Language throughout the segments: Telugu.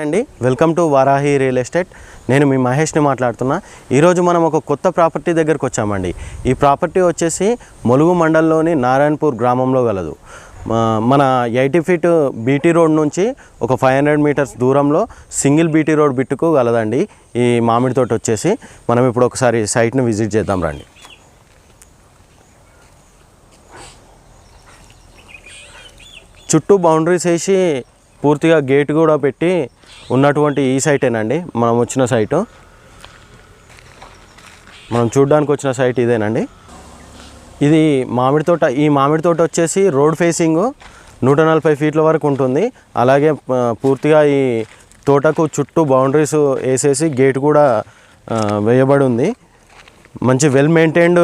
అండి. Welcome to Varahi real estate. నేను మీ మహేష్ని మాట్లాడుతున్నా. ఈరోజు మనం ఒక కొత్త ప్రాపర్టీ దగ్గరకు వచ్చామండి. ఈ ప్రాపర్టీ వచ్చేసి ములుగు మండలంలోని నారాయణపూర్ గ్రామంలో గలదు. మన ఎయిటీ ఫీట్ బీటీ రోడ్ నుంచి ఒక ఫైవ్ హండ్రెడ్ మీటర్స్ దూరంలో సింగిల్ బీటీ రోడ్ బిట్టుకు గలదండి. ఈ మామిడి తోట వచ్చేసి మనం ఇప్పుడు ఒకసారి సైట్ని విజిట్ చేద్దాం రండి. చుట్టూ బౌండరీస్ వేసి పూర్తిగా గేట్ కూడా పెట్టి ఉన్నటువంటి ఈ సైటేనండి. మనం వచ్చిన సైటు. మనం చూడడానికి వచ్చిన సైట్ ఇదేనండి. ఇది మామిడి తోట ఈ మామిడి తోట వచ్చేసి రోడ్ ఫేసింగ్ నూట నలభై ఫీట్ల వరకు ఉంటుంది. అలాగే పూర్తిగా ఈ తోటకు చుట్టూ బౌండరీస్ వేసేసి గేట్ కూడా వేయబడి ఉంది. మంచి వెల్ మెయింటైన్డ్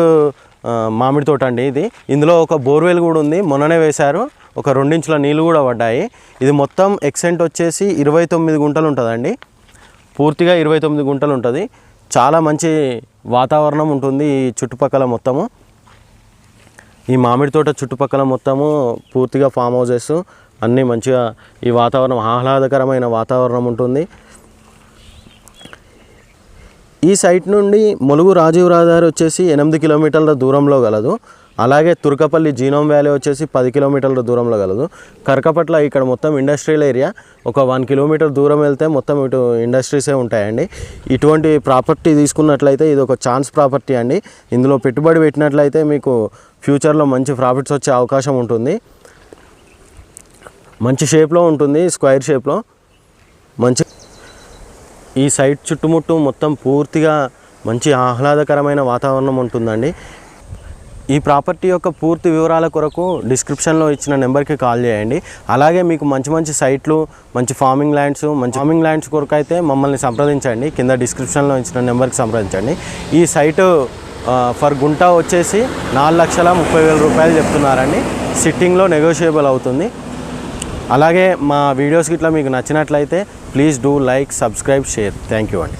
మామిడి తోట అండి ఇది. ఇందులో ఒక బోర్వెల్ కూడా ఉంది. మొన్ననే వేశారు. ఒక రెండించుల నీళ్ళు కూడా పడ్డాయి. ఇది మొత్తం ఎక్సెంట్ వచ్చేసి ఇరవై తొమ్మిది గుంటలు ఉంటుందండి. పూర్తిగా ఇరవై తొమ్మిది గుంటలు ఉంటుంది. చాలా మంచి వాతావరణం ఉంటుంది ఈ చుట్టుపక్కల మొత్తము. ఈ మామిడి తోట చుట్టుపక్కల మొత్తము పూర్తిగా ఫామ్ హౌసెస్ అన్నీ మంచిగా ఈ వాతావరణం ఆహ్లాదకరమైన వాతావరణం ఉంటుంది. ఈ సైట్ నుండి ములుగు రాజీవ్ రహదారి వచ్చేసి ఎనిమిది కిలోమీటర్ల దూరంలో గలదు. అలాగే తుర్కపల్లి జీనోమ్ వ్యాలీ వచ్చేసి పది కిలోమీటర్ల దూరంలో కలదు కరకపట్ల ఇక్కడ మొత్తం ఇండస్ట్రియల్ ఏరియా ఒక వన్ కిలోమీటర్ దూరం వెళ్తే మొత్తం ఇటు ఇండస్ట్రీసే ఉంటాయండి. ఇటువంటి ప్రాపర్టీ తీసుకున్నట్లయితే ఇది ఒక ఛాన్స్ ప్రాపర్టీ అండి. ఇందులో పెట్టుబడి పెట్టినట్లయితే మీకు ఫ్యూచర్లో మంచి ప్రాఫిట్స్ వచ్చే అవకాశం ఉంటుంది. మంచి షేప్లో ఉంటుంది స్క్వైర్ షేప్లో. మంచి ఈ సైట్ చుట్టుముట్టు మొత్తం పూర్తిగా మంచి ఆహ్లాదకరమైన వాతావరణం ఉంటుందండి. ఈ ప్రాపర్టీ యొక్క పూర్తి వివరాల కొరకు డిస్క్రిప్షన్లో ఇచ్చిన నెంబర్కి కాల్ చేయండి. అలాగే మీకు మంచి మంచి సైట్లు మంచి ఫార్మింగ్ ల్యాండ్స్ మంచి ఫార్మింగ్ ల్యాండ్స్ కొరకు అయితే మమ్మల్ని సంప్రదించండి. కింద డిస్క్రిప్షన్లో ఇచ్చిన నెంబర్కి సంప్రదించండి. ఈ సైటు ఫర్ గుంట వచ్చేసి నాలుగు లక్షల ముప్పై వేల రూపాయలు చెప్తున్నారండి. సిట్టింగ్లో నెగోషియబుల్ అవుతుంది. అలాగే మా వీడియోస్ ఇట్లా మీకు నచ్చినట్లయితే please do like subscribe share. Thank you అండి.